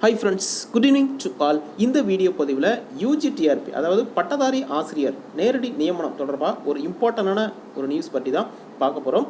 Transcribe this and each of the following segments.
Hi friends good evening to all இந்த video பதிவில் UGTRB அதாவது பட்டதாரி ஆசிரியர் நேரடி நியமனம் தொடர்பாக ஒரு இம்பார்ட்டண்டான ஒரு நியூஸ் பற்றி தான் பார்க்க போகிறோம்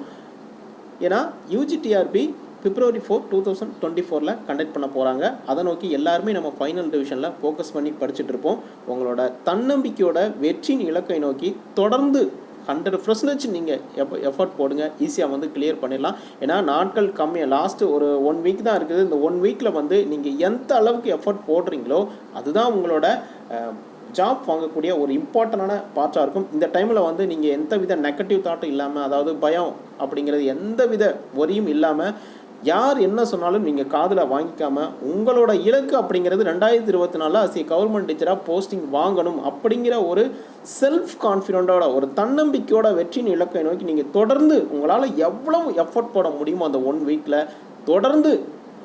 ஏன்னா UGTRB February four two thousand twenty ஃபோரில் கண்டக்ட் பண்ண போகிறாங்க அதை நோக்கி எல்லாருமே நம்ம ஃபைனல் டிவிஷனில் ஃபோக்கஸ் பண்ணி படிச்சுட்டு இருப்போம். உங்களோட தன்னம்பிக்கையோட வெற்றியின் இலக்கை நோக்கி தொடர்ந்து ஹண்ட்ரட் பர்சன்டேஜ் நீங்கள் எஃப் எஃபர்ட் போடுங்க. ஈஸியாக வந்து கிளியர் பண்ணிடலாம். ஏன்னா நாட்கள் கம்மியாக லாஸ்ட்டு ஒரு ஒன் வீக் தான் இருக்குது. இந்த ஒன் வீக்கில் வந்து நீங்கள் எந்த அளவுக்கு எஃபர்ட் போடுறீங்களோ அதுதான் உங்களோட ஜாப் வாங்கக்கூடிய ஒரு இம்பார்ட்டண்டான பார்ட்டாக இருக்கும். இந்த டைமில் வந்து நீங்கள் எந்த வித நெகட்டிவ் தாட்டும் இல்லாமல் அதாவது பயம் அப்படிங்கிறது எந்த வித ஒரியும் இல்லாமல் யார் என்ன சொன்னாலும் நீங்கள் காதில் வாங்கிக்காம உங்களோட இலக்கு அப்படிங்கிறது ரெண்டாயிரத்தி இருபத்தி நாலில் அஸ் கவர்மெண்ட் டீச்சராக போஸ்டிங் வாங்கணும் அப்படிங்கிற ஒரு செல்ஃப் கான்ஃபிடென்ட்டோட ஒரு தன்னம்பிக்கையோட வெற்றியின் இலக்கை நோக்கி நீங்கள் தொடர்ந்து உங்களால் எவ்வளவு எஃபர்ட் போட முடியுமோ அந்த ஒன் வீக்கில் தொடர்ந்து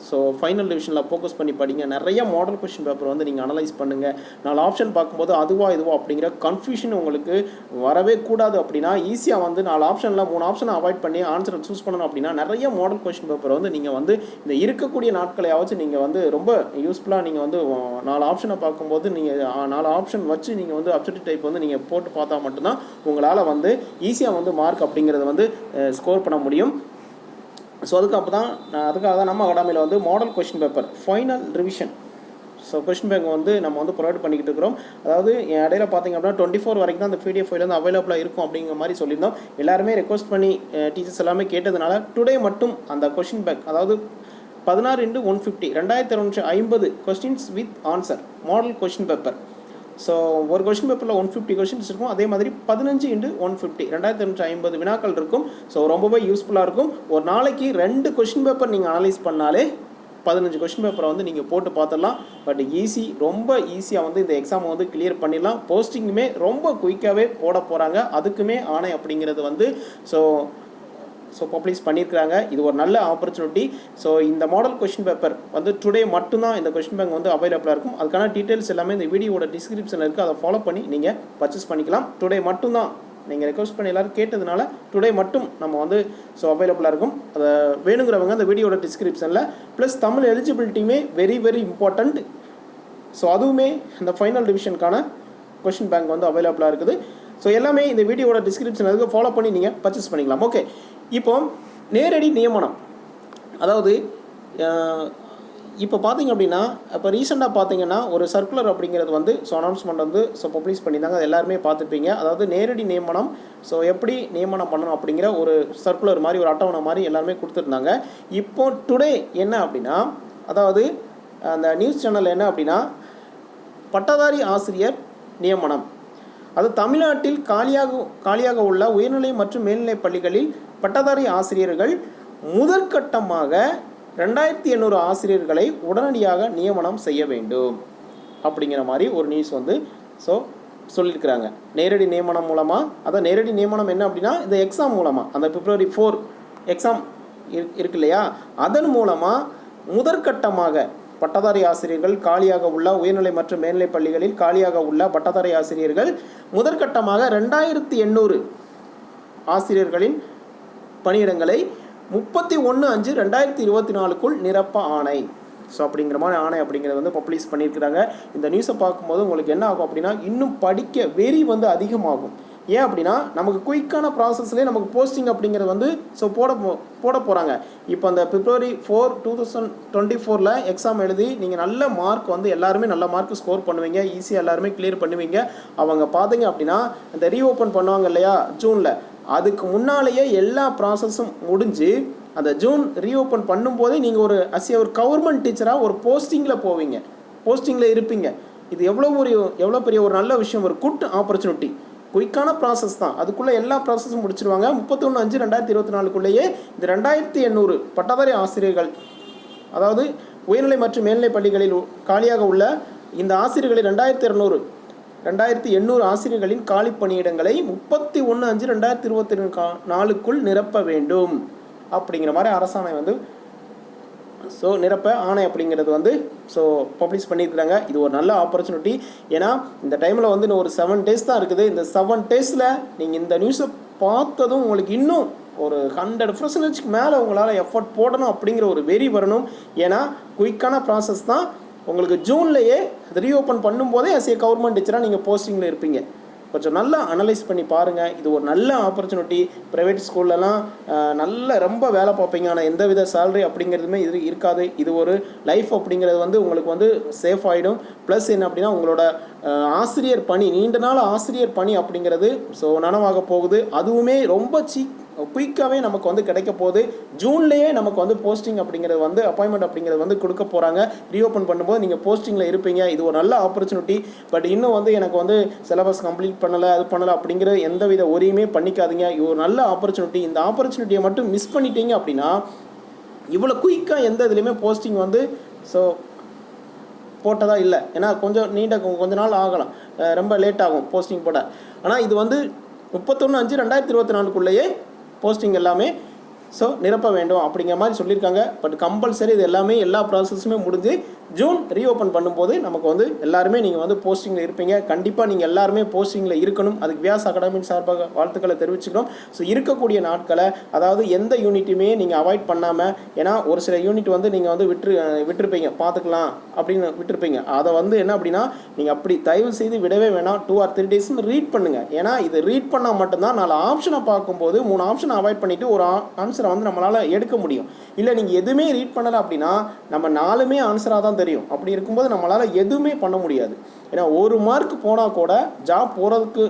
ஸோ ஃபைனல் டிவிஷனில் ஃபோக்கஸ் பண்ணி படிங்க. நிறைய மாடல் கொஷின் பேப்பர் வந்து நீங்கள் அனலைஸ் பண்ணுங்கள் நாலு ஆப்ஷன் பார்க்கும்போது அதுவா இதுவா அப்படிங்கிற கன்ஃபியூஷன் உங்களுக்கு வரவே கூடாது அப்படின்னா ஈஸியாக வந்து நாலு ஆப்ஷனில் மூணு ஆப்ஷனை அவாய்ட் பண்ணி ஆன்சரை சூஸ் பண்ணணும் அப்படின்னா நிறைய மாடல் கொஷின் பேப்பர் வந்து நீங்கள் வந்து இந்த இருக்கக்கூடிய நாட்களையாவது நீங்கள் வந்து ரொம்ப யூஸ்ஃபுல்லாக நீங்கள் வந்து நாலு ஆப்ஷனை பார்க்கும்போது நீங்கள் நாலு ஆப்ஷன் வச்சு நீங்கள் வந்து அப்செட் டைப் வந்து நீங்கள் போட்டு பார்த்தா மட்டும்தான் உங்களால் வந்து ஈஸியாக வந்து மார்க் அப்படிங்கிறத வந்து ஸ்கோர் பண்ண முடியும். ஸோ அதுக்கு அப்போ தான் நான் அதுக்காக தான் நம்ம அகாடமியில் வந்து model question paper final revision so question bank வந்து நம்ம வந்து ப்ரொவைட் பண்ணிக்கிட்டு இருக்கிறோம். அதாவது என் இடையில பார்த்தீங்க அப்படின்னா டுவெண்ட்டி ஃபோர் வரைக்கும் தான் அந்த பிடிஎஃப் ஃபைல் வந்து அவைலபிளாக இருக்கும் அப்படிங்கிற மாதிரி சொல்லியிருந்தோம். எல்லாருமே ரெக்வஸ்ட் பண்ணி டீச்சர்ஸ் எல்லாமே கேட்டதுனால டுடே மட்டும் அந்த கொஷின் பேங்க் அதாவது பதினாறு இன்டு ஒன் ஃபிஃப்டி ரெண்டாயிரத்தி இரநூற்றி ஐம்பது questions with answer model question paper so ஒரு கொஷின் பேப்பரில் ஒன் ஃபிஃப்டி கொஷின்ஸ் இருக்கும். அதே மாதிரி பதினஞ்சு இண்டு ஒன் ஃபிஃப்டி ரெண்டாயிரத்தி நூற்றி ஐம்பது வினாக்கள் இருக்கும். ஸோ ரொம்பவே யூஸ்ஃபுல்லாக இருக்கும். ஒரு நாளைக்கு ரெண்டு கொஷின் பேப்பர் நீங்கள் அனலைஸ் பண்ணாலே பதினஞ்சு கொஷின் பேப்பரை வந்து நீங்கள் போட்டு பார்த்துடலாம் பட் ஈஸி ரொம்ப ஈஸியாக வந்து இந்த எக்ஸாமை வந்து கிளியர் பண்ணிடலாம். போஸ்டிங்குமே ரொம்ப குயிக்காகவே போட போகிறாங்க அதுக்குமே ஆணை அப்படிங்கிறது வந்து ஸோ ஸோ பப்ளிஷ் பண்ணியிருக்கிறாங்க இது ஒரு நல்ல ஆப்பர்ச்சுனிட்டி ஸோ இந்த மாடல் கொஷின் பேப்பர் வந்து டுடே மட்டும்தான் இந்த கொஷின் பேங்க் வந்து அவைலபிளாக இருக்கும். அதுக்கான டீட்டெயில்ஸ் எல்லாமே இந்த வீடியோட டிஸ்கிரிப்ஷனில் இருக்குது அதை ஃபாலோ பண்ணி நீங்கள் பர்ச்சேஸ் பண்ணிக்கலாம். டுடே மட்டும்தான். நீங்கள் ரெக்வஸ்ட் பண்ணி எல்லோரும் கேட்டதுனால டுடே மட்டும் நம்ம வந்து ஸோ அவைலபிளாக இருக்கும். அதை வேணுங்கிறவங்க அந்த வீடியோட டிஸ்கிரிப்ஷனில் ப்ளஸ் தமிழ் எலிஜிபிலிட்டியுமே வெரி வெரி இம்பார்ட்டண்ட் ஸோ அதுவுமே இந்த ஃபைனல் டிவிஷனுக்கான கொஷின் பேங்க் வந்து அவைலபிளாக இருக்குது. ஸோ எல்லாமே இந்த வீடியோட டிஸ்கிரிப்ஷன் இருக்குது ஃபாலோ பண்ணி நீங்கள் பர்ச்சேஸ் பண்ணிக்கலாம். ஓகே இப்போ நேரடி நியமனம். அதாவது இப்போ பார்த்தீங்க அப்படின்னா இப்போ ரீசெண்டாக பார்த்தீங்கன்னா ஒரு சர்க்குலர் அப்படிங்கிறது வந்து ஸோ அனௌன்ஸ்மெண்ட் வந்து ஸோ பப்ளிஷ் பண்ணியிருந்தாங்க. அது எல்லாருமே பார்த்துருப்பீங்க. அதாவது நேரடி நியமனம் ஸோ எப்படி நியமனம் பண்ணணும் அப்படிங்கிற ஒரு சர்க்குலர் மாதிரி ஒரு அட்டவணை மாதிரி எல்லாருமே கொடுத்துருந்தாங்க. இப்போ டுடே என்ன அப்படின்னா அதாவது அந்த நியூஸ் சேனல் என்ன அப்படின்னா பட்டதாரி ஆசிரியர் நியமனம். அது தமிழ்நாட்டில் காலியாக காலியாக உள்ள உயர்நிலை மற்றும் மேல்நிலை பள்ளிகளில் பட்டதாரி ஆசிரியர்கள் முதற்கட்டமாக ரெண்டாயிரத்தி எண்ணூறு ஆசிரியர்களை உடனடியாக நியமனம் செய்ய வேண்டும். அப்படிங்கிற மாதிரி ஒரு நியூஸ் வந்து ஸோ சொல்லியிருக்கிறாங்க. நேரடி நியமனம் மூலமாக அதான் நேரடி நியமனம் என்ன அப்படின்னா இந்த எக்ஸாம் மூலமாக அந்த பிப்ரவரி ஃபோர் எக்ஸாம் இருக்கு இல்லையா? அதன் மூலமாக முதற்கட்டமாக பட்டதாரி ஆசிரியர்கள் காலியாக உள்ள உயர்நிலை மற்றும் மேல்நிலை பள்ளிகளில் காலியாக உள்ள பட்டதாரி ஆசிரியர்கள் முதற்கட்டமாக ரெண்டாயிரத்தி எண்ணூறு ஆசிரியர்களின் பணியிடங்களை முப்பத்தி ஒன்று அஞ்சு ரெண்டாயிரத்தி இருபத்தி நாலுக்குள் நிரப்ப ஆணை. ஸோ அப்படிங்கிற மாதிரி ஆணை அப்படிங்கிறத வந்து பப்ளிஷ் பண்ணியிருக்கிறாங்க. இந்த நியூஸை பார்க்கும்போது உங்களுக்கு என்ன ஆகும் அப்படின்னா இன்னும் படிக்க வெறி வந்து அதிகமாகும். ஏன் அப்படின்னா நமக்கு குயிக்கான ப்ராசஸ்லேயே நமக்கு போஸ்டிங் அப்படிங்கிறது வந்து ஸோ போட போ போட போகிறாங்க இப்போ அந்த February four two thousand twenty ஃபோரில் எக்ஸாம் எழுதி நீங்கள் நல்ல மார்க் வந்து எல்லாருமே நல்ல மார்க் ஸ்கோர் பண்ணுவீங்க ஈஸியாக எல்லாருமே கிளியர் பண்ணுவீங்க. அவங்க பார்த்தீங்க அப்படின்னா இந்த ரீஓப்பன் பண்ணுவாங்க இல்லையா ஜூனில் அதுக்கு முன்னாலேயே எல்லா ப்ராசஸும் முடிஞ்சு அந்த ஜூன் ரீஓப்பன் பண்ணும்போதே நீங்கள் ஒரு அஸ் ஒரு கவர்மெண்ட் டீச்சராக ஒரு போஸ்டிங்கில் போவீங்க. போஸ்டிங்கில் இருப்பீங்க. இது எவ்வளோ ஒரு எவ்வளோ பெரிய ஒரு நல்ல விஷயம் ஒரு குட் ஆப்பர்ச்சுனிட்டி குயிக்கான ப்ராசஸ் தான். அதுக்குள்ளே எல்லா ப்ராசஸும் முடிச்சிருவாங்க. முப்பத்தொன்று அஞ்சு ரெண்டாயிரத்தி இருபத்தி நாலுக்குள்ளேயே இந்த ரெண்டாயிரத்தி எண்ணூறு பட்டதாரி ஆசிரியர்கள் அதாவது உயர்நிலை மற்றும் மேல்நிலை பள்ளிகளில் காலியாக உள்ள இந்த ஆசிரியர்களை ரெண்டாயிரத்தி இரநூறு ரெண்டாயிரத்தி எண்ணூறு ஆசிரியர்களின் காலி பணியிடங்களை முப்பத்தி ஒன்று அஞ்சு ரெண்டாயிரத்தி இருபத்தி நாலுக்குள் நிரப்ப வேண்டும். அப்படிங்கிற மாதிரி அரசாணை வந்து ஸோ நிரப்ப ஆணை அப்படிங்கிறது வந்து ஸோ பப்ளிஷ் பண்ணியிருக்கிறாங்க. இது ஒரு நல்ல ஆப்பர்ச்சுனிட்டி ஏன்னா இந்த டைமில் வந்து இன்னும் ஒரு செவன் டேஸ் தான் இருக்குது. இந்த செவன் டேஸில் நீங்கள் இந்த நியூஸை பார்த்ததும் உங்களுக்கு இன்னும் ஒரு ஹண்ட்ரட் பர்சன்டேஜ்க்கு மேலே உங்களால் எஃபர்ட் போடணும் அப்படிங்கிற ஒரு வெறி வரணும். ஏன்னா குயிக்கான ப்ராசஸ் தான். உங்களுக்கு ஜூன்லேயே ரீஓப்பன் பண்ணும்போதே as a கவர்மெண்ட் டீச்சராக நீங்கள் போஸ்டிங்கில் இருப்பீங்க. கொஞ்சம் நல்லா அனலைஸ் பண்ணி பாருங்கள் இது ஒரு நல்ல ஆப்பர்ச்சுனிட்டி ப்ரைவேட் ஸ்கூல்லலாம் நல்ல ரொம்ப வேலை பார்ப்பீங்க. ஆனால் எந்த வித சேலரி அப்படிங்கிறதுமே இது இருக்காது. இது ஒரு லைஃப் அப்படிங்கிறது வந்து உங்களுக்கு வந்து சேஃப் ஆகிடும் ப்ளஸ் என்ன அப்படின்னா உங்களோட ஆசிரியர் பணி நீண்ட நாள் ஆசிரியர் பணி அப்படிங்கிறது ஸோ நனவாக போகுது. அதுவுமே ரொம்ப சீக் குயிக்காகவே நமக்கு வந்து கிடைக்க போகுது. ஜூன்லேயே நமக்கு வந்து போஸ்டிங் அப்படிங்கிறது வந்து அப்பாயின்மெண்ட் அப்படிங்கிறது வந்து கொடுக்க போகிறாங்க ரீஓப்பன் பண்ணும்போது நீங்கள் போஸ்டிங்கில் இருப்பீங்க. இது ஒரு நல்ல ஆப்பர்ச்சுனிட்டி பட் இன்னும் வந்து எனக்கு வந்து சிலபஸ் கம்ப்ளீட் பண்ணலை அது பண்ணலை அப்படிங்கிற எந்த வித ஒரியுமே பண்ணிக்காதீங்க. இது ஒரு நல்ல ஆப்பர்ச்சுனிட்டி இந்த ஆப்பர்ச்சுனிட்டியை மட்டும் மிஸ் பண்ணிட்டீங்க அப்படின்னா இவ்வளோ குயிக்காக எந்த இதுலேயுமே போஸ்டிங் வந்து ஸோ போட்டதாக இல்லை. ஏன்னா கொஞ்சம் நீண்ட கொஞ்ச நாள் ஆகலாம். ரொம்ப லேட் ஆகும் போஸ்டிங் போட. ஆனால் இது வந்து முப்பத்தொன்று அஞ்சு ரெண்டாயிரத்தி இருபத்தி நாலுக்குள்ளேயே போஸ்டிங் எல்லாமே ஸோ நிரப்ப வேண்டும் அப்படிங்கிற மாதிரி சொல்லியிருக்காங்க. பட் கம்பல்சரி இது எல்லாமே எல்லா ப்ராசஸுமே முடிஞ்சு ஜூன் ரீஓப்பன் பண்ணும்போது நமக்கு வந்து எல்லாருமே நீங்கள் வந்து போஸ்டிங்கில் இருப்பீங்க. கண்டிப்பாக நீங்கள் எல்லாருமே போஸ்டிங்கில் இருக்கணும். அதுக்கு வியாஸ் அகாடமிக் சார்பாக வாழ்த்துக்களை தெரிவிச்சுக்கிறோம். ஸோ இருக்கக்கூடிய நாட்களை அதாவது எந்த யூனிட்டுமே நீங்கள் அவாய்ட் பண்ணாமல் ஏன்னா ஒரு சில யூனிட் வந்து நீங்கள் வந்து விட்டு விட்டுருப்பீங்க. பார்த்துக்கலாம் அப்படின்னு விட்டுருப்பீங்க. அதை வந்து என்ன அப்படின்னா நீங்கள் அப்படி தயவு செய்து விடவே வேணாம். Two or three days read பண்ணுங்கள் ஏன்னா இது ரீட் பண்ணால் மட்டும்தான் நாலு ஆப்ஷனை பார்க்கும்போது மூணு ஆப்ஷனை அவாய்ட் பண்ணிவிட்டு ஒரு ஆன்சர் வந்து நம்மளால் எடுக்க முடியும். இல்லை நீங்கள் எதுவுமே ரீட் பண்ணலை அப்படின்னா நம்ம நாலுமே ஆன்சராக தான் தெரியும். அப்படி இருக்கும்போது நம்மளால் எதுவுமே பண்ண முடியாது. ஏன்னா ஒரு மார்க் போனால் கூட ஜாப் போகிறதுக்கு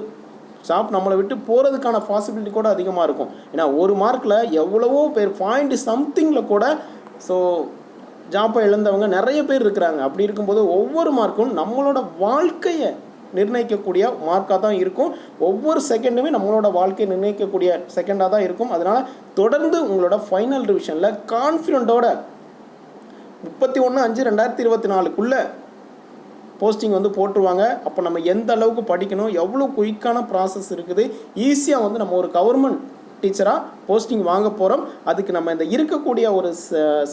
ஜாப் நம்மளை விட்டு போகிறதுக்கான பாசிபிலிட்டி கூட அதிகமாக இருக்கும். ஏன்னா ஒரு மார்க்கில் எவ்வளவோ பேர் பாயிண்ட் சம்திங்கில் கூட ஸோ ஜாப்பை இழந்தவங்க நிறைய பேர் இருக்கிறாங்க. அப்படி இருக்கும்போது ஒவ்வொரு மார்க்கும் நம்மளோட வாழ்க்கையை நிர்ணயிக்கக்கூடிய மார்க்காக தான் இருக்கும். ஒவ்வொரு செகண்டுமே நம்மளோட வாழ்க்கையை நிர்ணயிக்கக்கூடிய செகண்டாக தான் இருக்கும். அதனால் தொடர்ந்து உங்களோட ஃபைனல் ரிவிஷனில் கான்ஃபிடென்ட்டோட முப்பத்தி ஒன்று அஞ்சு ரெண்டாயிரத்தி இருபத்தி நாலுக்குள்ளே போஸ்டிங் வந்து போட்டுருவாங்க. அப்போ நம்ம எந்த அளவுக்கு படிக்கணும் எவ்வளோ குயிக்கான ப்ராசஸ் இருக்குது ஈஸியாக வந்து நம்ம ஒரு கவர்மெண்ட் டீச்சராக போஸ்டிங் வாங்க போகிறோம் அதுக்கு நம்ம இந்த இருக்கக்கூடிய ஒரு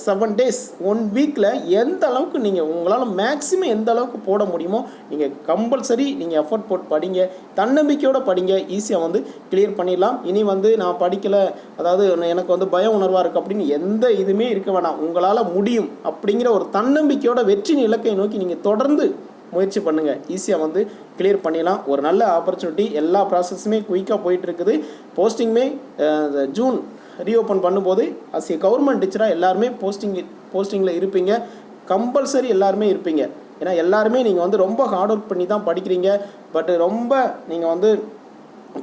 செவன் டேஸ் ஒன் வீக்கில் எந்த அளவுக்கு நீங்கள் உங்களால் மேக்ஸிமம் எந்த அளவுக்கு போட முடியுமோ நீங்கள் கம்பல்சரி நீங்கள் எஃபர்ட் போட்டு படிங்க. தன்னம்பிக்கையோடு படிங்க. ஈஸியாக வந்து கிளியர் பண்ணிடலாம். இனி வந்து நான் படிக்கலை அதாவது எனக்கு வந்து பய உணர்வாக இருக்குது அப்படின்னு எந்த இதுவுமே இருக்க வேணாம். உங்களால் முடியும் அப்படிங்கிற ஒரு தன்னம்பிக்கையோட வெற்றி இலக்கை நோக்கி நீங்கள் தொடர்ந்து முயற்சி பண்ணுங்கள் ஈஸியாக வந்து கிளியர் பண்ணிடலாம். ஒரு நல்ல ஆப்பர்ச்சுனிட்டி எல்லா ப்ராசஸுமே குயிக்காக போயிட்டு இருக்குது போஸ்டிங்குமே ஜூன் ரீஓப்பன் பண்ணும்போது அஸ் ஏ கவர்மெண்ட் டீச்சராக எல்லாருமே போஸ்டிங் போஸ்டிங்கில் இருப்பீங்க. கம்பல்சரி எல்லாருமே இருப்பீங்க. ஏன்னா எல்லாருமே நீங்கள் வந்து ரொம்ப ஹார்ட் ஒர்க் பண்ணி தான் படிக்கிறீங்க. பட் ரொம்ப நீங்கள் வந்து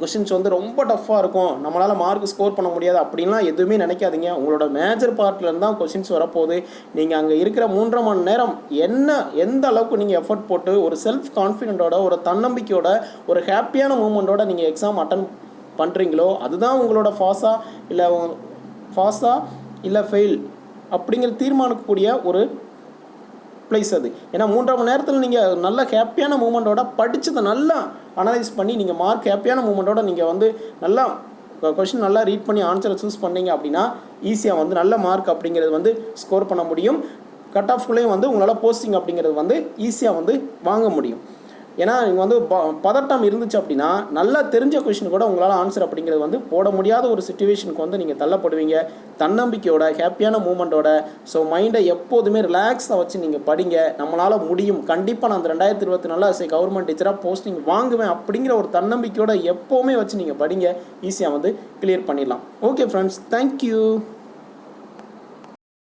கொஷின்ஸ் வந்து ரொம்ப டஃப்பாக இருக்கும். நம்மளால் மார்க் ஸ்கோர் பண்ண முடியாது அப்படின்லாம் எதுவுமே நினைக்காதீங்க. உங்களோட மேஜர் பார்ட்லேருந்து தான் கொஷின்ஸ் வரப்போகுது. நீங்கள் அங்கே இருக்கிற மூன்றரை மணி நேரம் என்ன எந்த அளவுக்கு நீங்கள் எஃபர்ட் போட்டு ஒரு செல்ஃப் கான்ஃபிடென்ட்டோட ஒரு தன்னம்பிக்கையோட ஒரு ஹாப்பியான மூமெண்ட்டோட நீங்கள் எக்ஸாம் அட்டன் பண்ணுறீங்களோ அதுதான் உங்களோட ஃபாஸா இல்லை ஃபாஸா இல்லை ஃபெயில் அப்படிங்கிற தீர்மானிக்கக்கூடிய ஒரு ப்ளேஸ் அது. ஏன்னா மூன்றரை மணி நேரத்தில் நீங்கள் நல்ல ஹாப்பியான மூமெண்ட்டோட படித்ததை நல்லா அனலைஸ் பண்ணி நீங்கள் மார்க் ஹாப்பியான மூமெண்ட்டோட நீங்கள் வந்து நல்லா கொஷின் நல்லா ரீட் பண்ணி ஆன்சரை சூஸ் பண்ணீங்க அப்படின்னா ஈஸியாக வந்து நல்ல மார்க் அப்படிங்கிறது வந்து ஸ்கோர் பண்ண முடியும். கட் ஆஃப்குள்ளேயும் வந்து உங்களால் போஸ்டிங் அப்படிங்கிறது வந்து ஈஸியாக வந்து வாங்க முடியும். ஏன்னா நீங்கள் வந்து ப பதட்டம் இருந்துச்சு அப்படின்னா நல்லா தெரிஞ்ச கொஷின் கூட உங்களால் ஆன்சர் அப்படிங்கிறது வந்து போட முடியாத ஒரு சுச்சுவேஷனுக்கு வந்து நீங்கள் தள்ளப்படுவீங்க. தன்னம்பிக்கையோட ஹாப்பியான மூமெண்ட்டோட ஸோ மைண்டை எப்போதுமே ரிலாக்ஸாக வச்சு நீங்கள் படிங்க. நம்மளால் முடியும். கண்டிப்பாக நான் அந்த ரெண்டாயிரத்தி இருபத்தி நாலில் சரி கவர்மெண்ட் டீச்சராக போஸ்டிங் வாங்குவேன் அப்படிங்கிற ஒரு தன்னம்பிக்கையோட எப்போவுமே வச்சு நீங்கள் படிங்க. ஈஸியாக வந்து கிளியர் பண்ணிடலாம். Okay friends thank you